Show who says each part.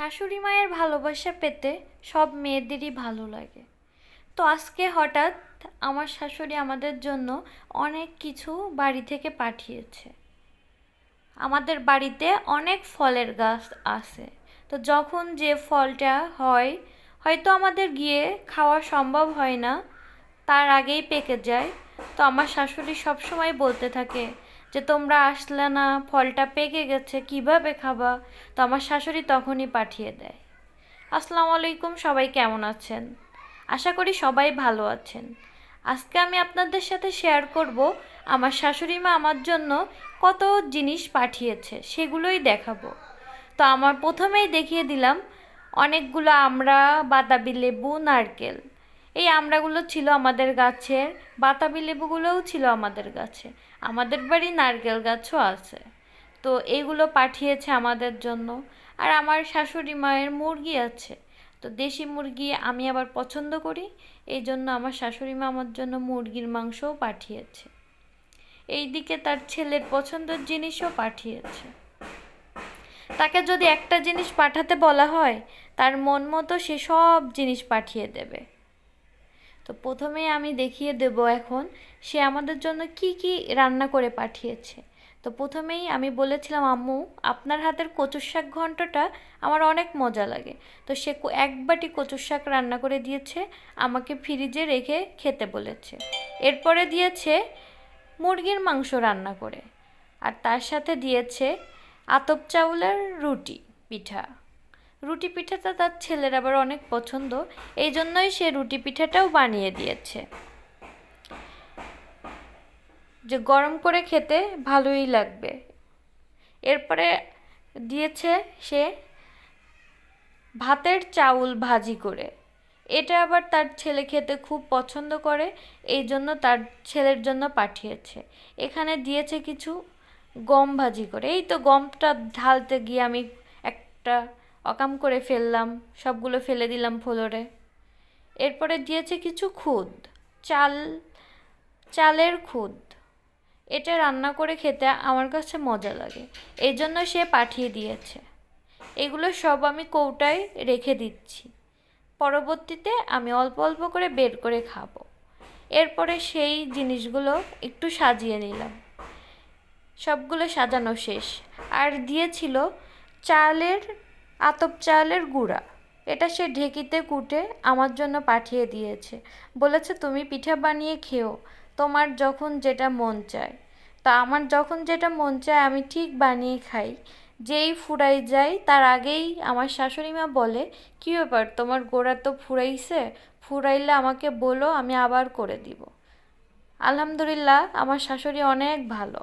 Speaker 1: শাশুড়ি মায়ের ভালোবাসা পেতে সব মেয়েদেরই ভালো লাগে। তো আজকে হঠাৎ আমার শাশুড়ি আমাদের জন্য অনেক কিছু বাড়ি থেকে পাঠিয়েছে। আমাদের বাড়িতে অনেক ফলের গাছ আছে। তো যখন যে ফলটা হয়, হয়তো আমাদের গিয়ে খাওয়া সম্ভব হয় না, তার আগেই পেকে যায়। তো আমার শাশুড়ি সবসময় বলতে থাকে যে, তোমরা আসলে না, ফলটা পেকে গেছে, কীভাবে খাবা? তো আমার শাশুড়ি তখনই পাঠিয়ে দেয়। আসসালামু আলাইকুম, সবাই কেমন আছেন? আশা করি সবাই ভালো আছেন। আজকে আমি আপনাদের সাথে শেয়ার করব আমার শাশুড়ি মা আমার জন্য কত জিনিস পাঠিয়েছে, সেগুলোই দেখাবো। তো আমার প্রথমেই দেখিয়ে দিলাম, অনেকগুলো আমরা বাতাবি লেবু, নারকেল। এই আমড়াগুলো ছিল আমাদের গাছের বাতাবি লেবুগুলোও ছিল আমাদের গাছে। আমাদের বাড়ি নারকেল গাছও আছে। তো এইগুলো পাঠিয়েছে আমাদের জন্য। আর আমার শাশুড়ি মায়ের মুরগি আছে। তো দেশি মুরগি আমি আবার পছন্দ করি এই জন্য আমার শাশুড়ি মা আমার জন্য মুরগির মাংসও পাঠিয়েছে। এইদিকে তার ছেলের পছন্দের জিনিসও পাঠিয়েছে। তাকে যদি একটা জিনিস পাঠাতে বলা হয়, তার মন মতো সে সব জিনিস পাঠিয়ে দেবে। তো প্রথমেই আমি দেখিয়ে দেব এখন সে আমাদের জন্য কি কি রান্না করে পাঠিয়েছে। তো প্রথমেই আমি বলেছিলাম, আম্মু, আপনার হাতের কচুর শাক ঘন্টটা আমার অনেক মজা লাগে। তো সে এক বাটি কচুর শাক রান্না করে দিয়েছে, আমাকে ফ্রিজে রেখে খেতে বলেছে। এরপরে দিয়েছে মুরগির মাংস রান্না করে। আর তার সাথে দিয়েছে আতপ চাউলের রুটি পিঠা। রুটি পিঠাটা তার ছেলের আবার অনেক পছন্দ, এই জন্যই সে রুটি পিঠাটাও বানিয়ে দিয়েছে। যে গরম করে খেতে ভালোই লাগবে। এরপরে দিয়েছে সে ভাতের চাউল ভাজি করে। এটা আবার তার ছেলে খেতে খুব পছন্দ করে, এই জন্য তার ছেলের জন্য পাঠিয়েছে। এখানে দিয়েছে কিছু গম ভাজি করে। এই তো গমটা ঢালতে গিয়ে আমি একটা অকাম করে ফেললাম, সবগুলো ফেলে দিলাম ফ্লোরে এরপরে দিয়েছে কিছু খুদ, চাল, চালের খুদ। এটা রান্না করে খেতে আমার কাছে মজা লাগে, এই জন্য সে পাঠিয়ে দিয়েছে। এগুলো সব আমি কৌটায় রেখে দিচ্ছি। পরবর্তীতে আমি অল্প অল্প করে বের করে খাব। এরপরে সেই জিনিসগুলো একটু সাজিয়ে নিলাম। সবগুলো সাজানো শেষ। আর দিয়েছিল চালের আতপ চালের গুঁড়া। এটা সে ঢেকিতে কুটে আমার জন্য পাঠিয়ে দিয়েছে। বলেছে, তুমি পিঠা বানিয়ে খেও। তোমার যখন যেটা মন চায়। তা আমার যখন যেটা মন চায়, আমি ঠিক বানিয়ে খাই। যেই ফুরাই যাই তার আগেই আমার শাশুড়ি মা বলে, কী ব্যাপার, তোমার গোড়া তো ফুরাইছে? ফুরাইলে আমাকে বলো, আমি আবার করে দিব। আলহামদুলিল্লাহ, আমার শাশুড়ি অনেক ভালো।